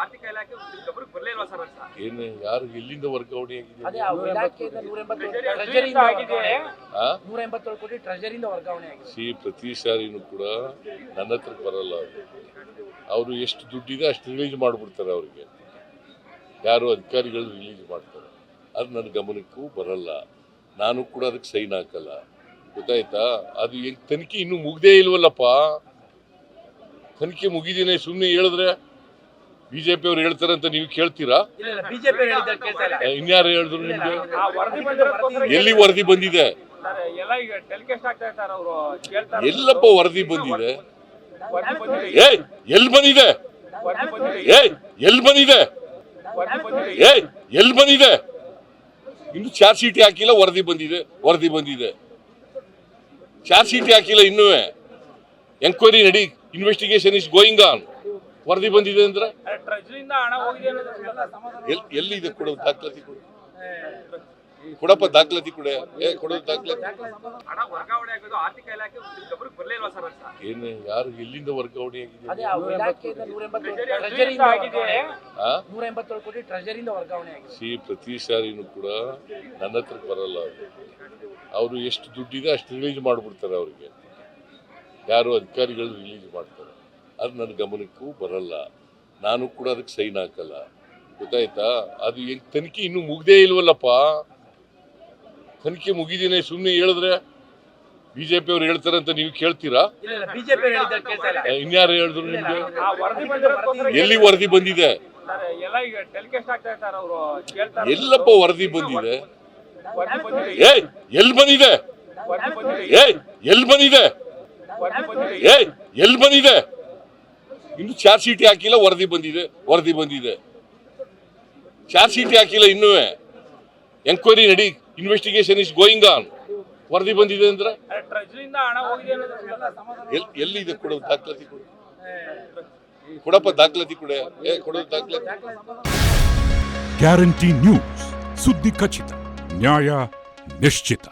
ಆರ್ಥಿಕ ಇಲಾಖೆ ಗಮನಕ್ಕೆ ಬರಲೇ ಇಲ್ವಾ ಸರ್ ಅಂತ. ಏನು ಯಾರು ಎಲ್ಲಿಂದ ವರ್ಗಾವಣೆ ಅದೇ ಆಗಿದೆ ನೂರ ಎಂಬತ್ತೇಳು ಆಗಿದೆ. ಕೋಟಿ ವರ್ಗಾವಣೆ ಸಿ ಪ್ರತಿ ಸಾರಿನೂ ಕೂಡ ನನ್ನ ಹತ್ರ ಬರಲ್ಲ ಅದು ಅವರು ಎಷ್ಟು ದುಡ್ಡಿದೆ ಅಷ್ಟು ರಿಲೀಸ್ ಮಾಡಿಬಿಡ್ತಾರೆ ಅವ್ರಿಗೆ. ಯಾರು ಅಧಿಕಾರಿಗಳು ರಿಲೀಸ್ ಮಾಡ್ತಾರೆ. ಅದು ನನ್ನ ಗಮನಕ್ಕೂ ಬರಲ್ಲ. ನಾನು ಕೂಡ ಅದಕ್ಕೆ ಸೈನ್ ಹಾಕಲ್ಲ. ಗೊತ್ತಾಯ್ತಾ? ಅದು ಹೆಂಗೆ ತನಿಖೆ ಇನ್ನೂ ಮುಗ್ದೇ ಇಲ್ವಲ್ಲಪ್ಪ? ತನಿಖೆ ಮುಗಿದಿನೇ ಸುಮ್ಮನೆ ಹೇಳಿದ್ರೆ ಬಿಜೆಪಿ ಅವರು ಹೇಳ್ತಾರೆ ಅಂತ ನೀವು ಕೇಳ್ತೀರಾ? ಏ, ಇನ್ಯಾರು ಹೇಳಿದ್ರು ನಿಮ್ಗೆ? ಎಲ್ಲಿ ವರದಿ ಬಂದಿದೆ? ಎಲ್ಲಪ್ಪ ವರದಿ ಬಂದಿದೆ? ಏ ಏಯ್ ಎಲ್ಲಿ ಬಂದಿದೆ? ಏ ಏಯ್ ಎಲ್ಲಿ ಬಂದಿದೆ? ಏಯ್ ಎಲ್ಲಿ ಬಂದಿದೆ? ಇನ್ನು ಚಾರ್ಜ್ ಶೀಟ್ ಹಾಕಿಲ್ಲ ವರದಿ ಬಂದಿದೆ ವರದಿ ಬಂದಿದೆ. ಚಾರ್ಜ್ ಶೀಟ್ ಹಾಕಿಲ್ಲ ಇನ್ನೂ ಎಂಕ್ವೈರಿ ನಡಿ ಇನ್ವೆಸ್ಟಿಗೇಷನ್ ಇಸ್ ಗೋಯಿಂಗ್ ಆನ್ ವರದಿ ಬಂದಿದೆ ಅಂದ್ರೆ? ಟ್ರೆಜರಿಯಿಂದ ಹಣ ಹೋಗಿದೆ ಅನ್ನೋದು ಎಲ್ ಎಲ್ಲಿದೆ ಕೊಡೋದು ದಾಖಲಾತಿ ಕೊಡು. ಕೊಡಪ್ಪ ದಾಖಲಾತಿ ಕೊಡ. ಏ ಕೊಡೋದು ದಾಖಲಾತಿ. ಹಣ ವರ್ಗಾವಣೆ ಆಗೋದು ಆರ್ಥಿಕ ಇಲಾಖೆ ಗಮನಕ್ಕೆ ಬರಲೇ ಇಲ್ವಾ ಸರ್ ಏನು ಯಾರು ಎಲ್ಲಿಂದ ವರ್ಗಾವಣೆ ಆಗಿದೆ? ಸಿ ಪ್ರತಿ ಸಾರಿನೂ ಕೂಡ ನನ್ನ ಹತ್ರ ಬರಲ್ಲ ಅವರು ಅವರು ಎಷ್ಟು ದುಡ್ಡಿದೆ ಅಷ್ಟು ರಿಲೀಸ್ ಮಾಡಿಬಿಡ್ತಾರೆ ಅವ್ರಿಗೆ. ಯಾರು ಅಧಿಕಾರಿಗಳು ರಿಲೀಸ್ ಮಾಡ್ತಾರೆ. ಅದು ನನ್ನ ಗಮನಕ್ಕೂ ಬರಲ್ಲ. ನಾನು ಕೂಡ ಅದಕ್ಕೆ ಸೈನ್ ಹಾಕಲ್ಲ. ಗೊತ್ತಾಯ್ತಾ? ಅದು ಈಗ ತನಿಖೆ ಇನ್ನೂ ಮುಗ್ದೇ ಇಲ್ವಲ್ಲಪ್ಪ? ತನಿಖೆ ಮುಗಿದಿನೇ ಸುಮ್ಮನೆ ಹೇಳಿದ್ರೆ ಬಿಜೆಪಿ ಅವ್ರು ಹೇಳ್ತಾರೆ ಅಂತ ನೀವು ಕೇಳ್ತೀರಾ? ಇನ್ಯಾರು ಹೇಳಿದ್ರು ನಿಮ್ಗೆ? ಎಲ್ಲಿ ವರದಿ ಬಂದಿದೆ? ಸರ್, ಎಲ್ಲ ಈಗ ಟೆಲಿಕಾಸ್ಟ್ ಆಗ್ತಾ ಇರ್ತಾರೆ ಅವರು. ಕೇಳ್ತಾರೆ. ಎಲ್ಲಪ್ಪ ವರದಿ ಬಂದಿದೆ? ಬಂದಿದೆ. ಏಯ್ ಎಲ್ಲಿ ಬಂದಿದೆ? ಏಯ್ ಎಲ್ಲಿ ಬಂದಿದೆ? ಏಯ್ ಎಲ್ಲಿ ಬಂದಿದೆ? ಇನ್ನು ಚಾರ್ಜ್ ಶೀಟ್ ಹಾಕಿಲ್ಲ, ವರದಿ ಬಂದಿದೆ ವರದಿ ಬಂದಿದೆ. ಚಾರ್ಜ್ ಶೀಟ್ ಹಾಕಿಲ್ಲ ಇನ್ನೂ. ಎಂಕ್ವೈರಿ ನಡಿ ಇನ್ವೆಸ್ಟಿಗೇಷನ್ ಇಸ್ ಗೋಯಿಂಗ್ ಆನ್ ವರದಿ ಬಂದಿದೆ ಅಂದ್ರೆ? ಎಲ್ಲಿದೆ ಕೊಡೋದು ದಾಖಲಾತಿ ಕೊಡು? ಕೊಡಪ್ಪ ದಾಖಲಾತಿ ಕೊಡೆ. ಏ ಕೊಡೋದು ದಾಖಲಾತಿ. ಗ್ಯಾರಂಟಿ ನ್ಯೂಸ್ ಸುದ್ದಿ ಖಚಿತ, ನ್ಯಾಯ ನಿಶ್ಚಿತ.